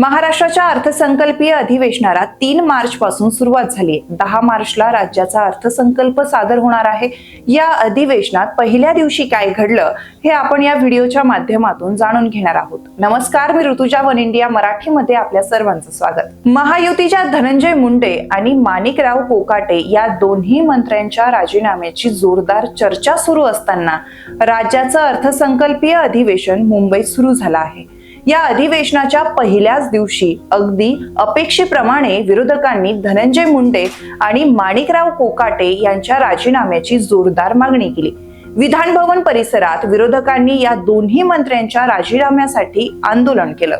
महाराष्ट्राच्या अर्थसंकल्पीय अधिवेशनाला तीन मार्च पासून सुरुवात झाली दहा मार्चला राज्याचा अर्थसंकल्प सादर होणार आहे. या अधिवेशनात पहिल्या दिवशी काय घडलं हे आपण या व्हिडिओच्या माध्यमातून जाणून घेणार आहोत. नमस्कार मी ऋतुजा वन इंडिया मराठीमध्ये आपल्या सर्वांचं स्वागत. महायुतीच्या धनंजय मुंडे आणि माणिकराव कोकाटे या दोन्ही मंत्र्यांच्या राजीनाम्याची जोरदार चर्चा सुरू असताना राज्याचं अर्थसंकल्पीय अधिवेशन मुंबईत सुरू झालं आहे. या अधिवेशनाच्या पहिल्याच दिवशी अगदी अपेक्षेप्रमाणे विरोधकांनी धनंजय मुंडे आणि माणिकराव कोकाटे यांच्या राजीनाम्याची जोरदार मागणी केली. विधान भवन परिसरात विरोधकांनी या दोन्ही मंत्र्यांच्या राजीनाम्यासाठी आंदोलन केलं.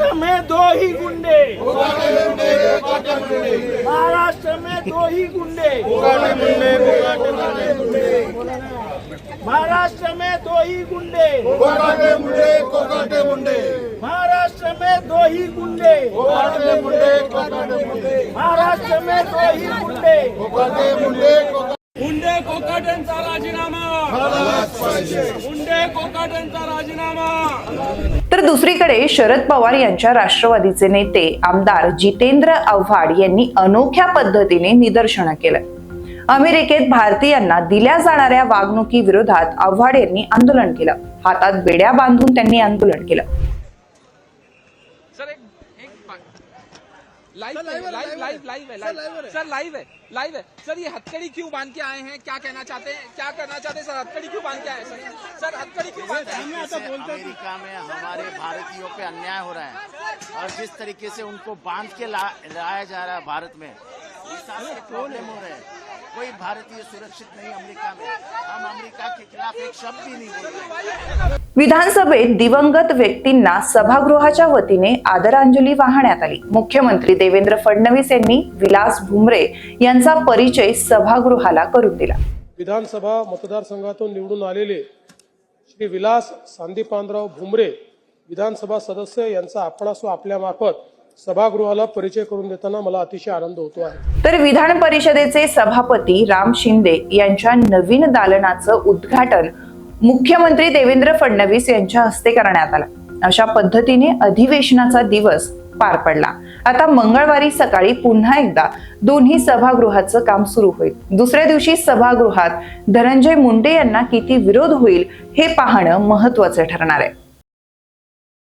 महाराष्ट्र में दो ही गुंडे। महाराष्ट्र में दो ही गुंडे। महाराष्ट्र में दो ही गुंडे। कोकाटे मुंडे कोकाटे मुंडे। महाराष्ट्र ही गुंडे कोकाटे मुंडे कोकाटे मुंडे. महाराष्ट्र में दो ही गुंडे कोकाटे मुंडे कोकाटे मुंडे. कोकाटेंचा राजीनामा. मुंडे कोकाटेंचा राजीनामा. तर दुसरीकडे शरद पवार यांच्या राष्ट्रवादीचे नेते आमदार जितेंद्र आव्हाड यांनी अनोख्या पद्धतीने निदर्शनं केलं. अमेरिकेत भारतीयांना दिल्या जाणाऱ्या वागणुकीविरोधात आव्हाड यांनी आंदोलन केलं. हातात बेड्या बांधून त्यांनी आंदोलन केलं. Live live live live live है। लाइव सर लाइव है। लाइव है सर ये हथकड़ी क्यों बाँध के आए हैं? क्या कहना चाहते हैं? क्या करना चाहते हैं? सर हथकड़ी क्यों बाँध के आए हैं? सर सर हथकड़ी क्यों बाँध के आए अमेरिका में हमारे भारतीयों पे अन्याय हो रहा है और जिस तरीके से उनको बाँध के लाया जा रहा है भारत में प्रॉब्लम हो रहे हैं। कोई भारतीय सुरक्षित नहीं अमेरिका में। हम अमेरिका के खिलाफ एक शब्द भी नहीं बोल रहे विधानसभेत दिवंगत व्यक्तींना सभागृहाच्या वतीने आदरांजली वाहण्यात आली. मुख्यमंत्री देवेंद्र फडणवीस यांनी विलास भुमरे यांचा परिचय सभागृहाला करून दिला. विधानसभा मतदारसंघातून निवडून आलेले श्री विलास सांदीपानराव भुमरे विधानसभा सदस्य यांचा आपणासो आपल्यामार्फत सभागृहाला परिचय करून देताना मला अतिशय आनंद होतो आहे. तर विधान परिषदेचे सभापती राम शिंदे यांच्या नवीन दालनाचं उद्घाटन मुख्यमंत्री देवेंद्र फडणवीस यांच्या हस्ते करण्यात आला. अशा पद्धतीने अधिवेशनाचा दिवस पार पडला. आता मंगळवारी सकाळी पुन्हा एकदा दोन्ही सभागृहाचं काम सुरू होईल. दुसऱ्या दिवशी सभागृहात धनंजय मुंडे यांना किती विरोध होईल हे पाहणं महत्वाचं ठरणार आहे.